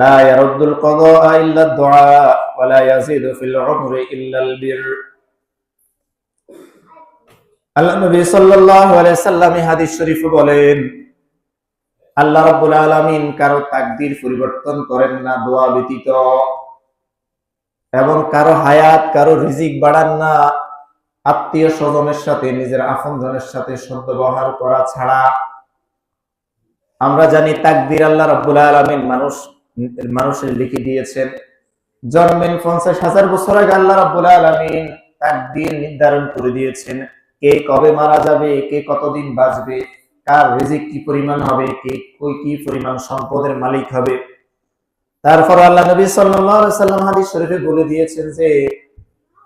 লা ইয়ারদ্দুল কদা ইল্লা দুআ ওয়া লা ইয়াজিদু ফিল উমরি ইল্লা আল বির আল্লাহ নবী সাল্লাল্লাহু আলাইহি সাল্লাম হাদিস শরীফ বলেন, আল্লাহ রাব্বুল আলামিন কারও তাকদীর পরিবর্তন করেন না, দোয়া ব্যতীত। এবং কারও হায়াত, কারও রিজিক বাড়ান না। আত্মীয় স্বজনের সাথে, নিজের আপনজনের সাথে শব্দ ব্যবহার করা ছাড়া। আমরা জানি তাকদির আল্লাহ রাব্বুল আলামিন মানুষ মানুষের লিখে দিয়েছেন জন্মেন পঞ্চাশ হাজার বছর আগে আল্লাহ রাব্বুল আলামিন তাকদির নির্ধারণ করে দিয়েছেন, কে কবে মারা যাবে, কে কতদিন বাঁচবে, কার রিজিক কি পরিমাণ হবে, কে কই কি পরিমাণ সম্পদের মালিক হবে। তারপর আল্লাহ নবী সাল্লাম হাদিস শরীফে বলে দিয়েছেন যে,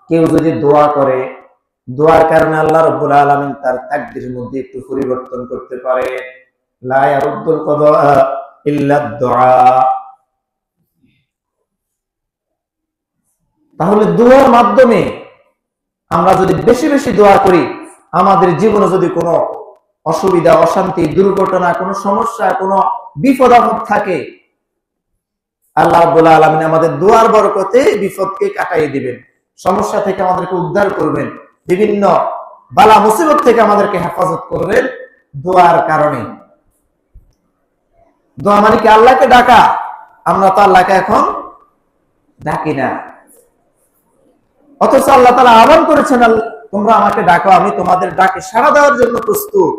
কেউ যদি দোয়া করে, দোয়ার কারণে আল্লাহ রাব্বুল আলামিন তার তাকদীরের মধ্যে একটু পরিবর্তন করতে পারে। লা ইয়ারুদ্দুল কদা ইল্লা দুআ তাহলে দোয়ার মাধ্যমে আমরা যদি বেশি বেশি দোয়া করি, আমাদের জীবনে যদি কোনো অসুবিধা, অশান্তি, দুর্ঘটনা, কোনো সমস্যা, কোনো বিপদ আপদ থাকে, আল্লাহ আলামিন আমাদের দোয়ার বরকতে বিপদকে কাটাইয়ে দিবেন, সমস্যা থেকে আমাদেরকে উদ্ধার করবেন, বিভিন্ন বালা মুসিবত থেকে আমাদেরকে হেফাজত করবেন দোয়ার কারণে। দোয়া মানে কি? আল্লাহকে ডাকা। আমরা তো আল্লাহকে এখন ডাকি না। অথচ আল্লাহ তালা আহ্বান করেছেন তোমরা আমাকে ডাকো, আমি তোমাদের ডাকে সাড়া দেওয়ার জন্য প্রস্তুত।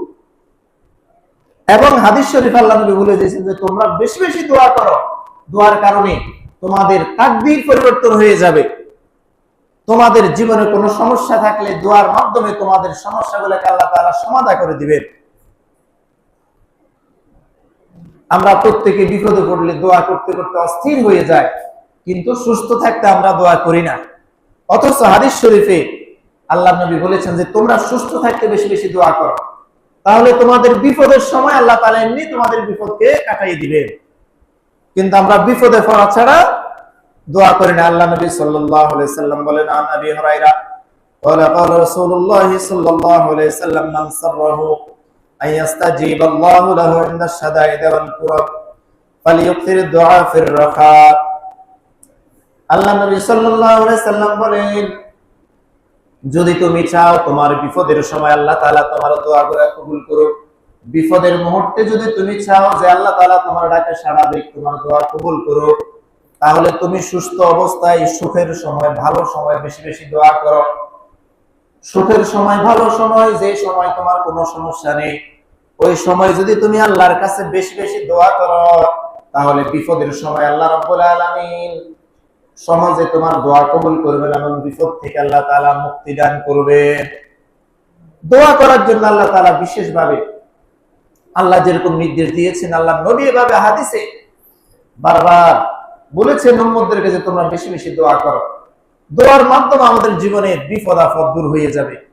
এবং হাদিস শরীফ আল্লাহ নবী বলে দিয়েছেন যে, তোমরা বেশি বেশি দোয়া করো। দোয়ার কারণে তোমাদের তাকদীর পরিবর্তন হয়ে যাবে। তোমাদের জীবনে কোনো সমস্যা থাকলে দোয়ার মাধ্যমে তোমাদের সমস্যাগুলোকে আল্লাহ তাআলা সমাধা করে দিবেন। আমরা প্রত্যেকে বিপদে পড়লে দোয়া করতে করতে অস্থির হয়ে যায় কিন্তু সুস্থ থাকতে আমরা দোয়া করি না। অথচ হাদিস শরীফে আল্লাহ নবী বলেছেন যে তোমরা সুস্থ থাকতে বেশি বেশি দোয়া করো তাহলে তোমাদের বিপদের সময় আল্লাহ তাআলা এমনি তোমাদের বিপদকে কাটাই দিবেন কিন্তু আমরা বিপদে পড়া ছাড়া দোয়া করি না আল্লাহ নবী সাল্লাল্লাহু আলাইহি সাল্লাম বলেন আন আবি হুরায়রা قال قال رسول الله صلى الله عليه وسلم من سره أن يستجيب الله له عند الشدائد والكرب فليكثر الدعاء في الرخاء আল্লাহ নবী সাল্লাল্লাহু আলাইহি সাল্লাম বলেন, যদি তুমি চাও তোমার বিপদের সময় আল্লাহ তাআলা তোমার দোয়া করে কবুল করুক। বিপদের মুহূর্তে যদি তুমি চাও যে আল্লাহ তাআলা তোমার ডাকে সাড়া দিক, তোমার দোয়া কবুল করুক, তাহলে তুমি সুস্থ অবস্থায় সুখের সময়, ভালো সময় বেশি বেশি দোয়া করো। সুখের সময়, ভালো সময়, যে সময় তোমার কোনো সমস্যা নেই। ওই সময় যদি তুমি আল্লাহর কাছে বেশি বেশি দোয়া করো, তাহলে বিপদের সময় আল্লাহ রাব্বুল আলামিন সহজে তোমার দোয়া কবুল করবেন এবং বিপদ থেকে আল্লাহ তালা মুক্তি দান করবেন দোয়া করার জন্য আল্লাহ তাআলা বিশেষভাবে আল্লাহ যেরকম নির্দেশ দিয়েছেন, আল্লাহ নবী এভাবে হাদিসে বারবার বলেছেন উম্মতদেরকে যে তোমরা বেশি বেশি দোয়া করো। দোয়ার মাধ্যমে আমাদের জীবনে বিপদ আপদ দূর হয়ে যাবে।